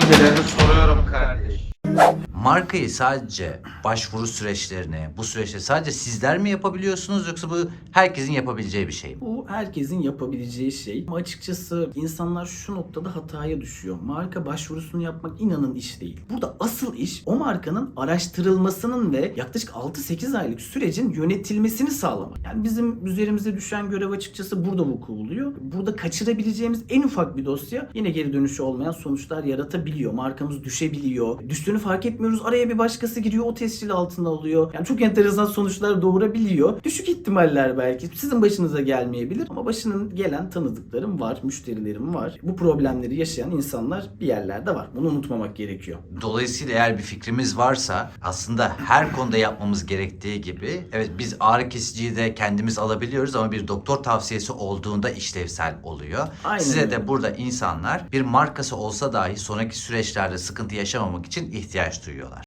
Geleni soruyorum kardeş. Markayı sadece başvuru süreçlerini, bu süreçte sadece sizler mi yapabiliyorsunuz yoksa bu herkesin yapabileceği bir şey mi? Bu herkesin yapabileceği şey. Ama açıkçası insanlar şu noktada hataya düşüyor. Marka başvurusunu yapmak inanın iş değil. Burada asıl iş o markanın araştırılmasının ve yaklaşık 6-8 aylık sürecin yönetilmesini sağlamak. Yani bizim üzerimize düşen görev açıkçası burada vuku buluyor. Burada kaçırabileceğimiz en ufak bir dosya yine geri dönüşü olmayan sonuçlar yaratabiliyor. Markamız düşebiliyor. Düştüğünü fark etmiyoruz. Araya bir başkası giriyor. O tescil altına alıyor. Yani çok enteresan sonuçlar doğurabiliyor. Düşük ihtimaller belki. Sizin başınıza gelmeyebilir ama başının gelen tanıdıklarım var, müşterilerim var. Bu problemleri yaşayan insanlar bir yerlerde var. Bunu unutmamak gerekiyor. Dolayısıyla eğer bir fikrimiz varsa aslında her konuda yapmamız gerektiği gibi evet biz ağrı kesiciyi de kendimiz alabiliyoruz ama bir doktor tavsiyesi olduğunda işlevsel oluyor. Aynen Size de burada insanlar bir markası olsa dahi sonraki süreçlerde sıkıntı yaşamamak için ihtiyaç duyuyorlar.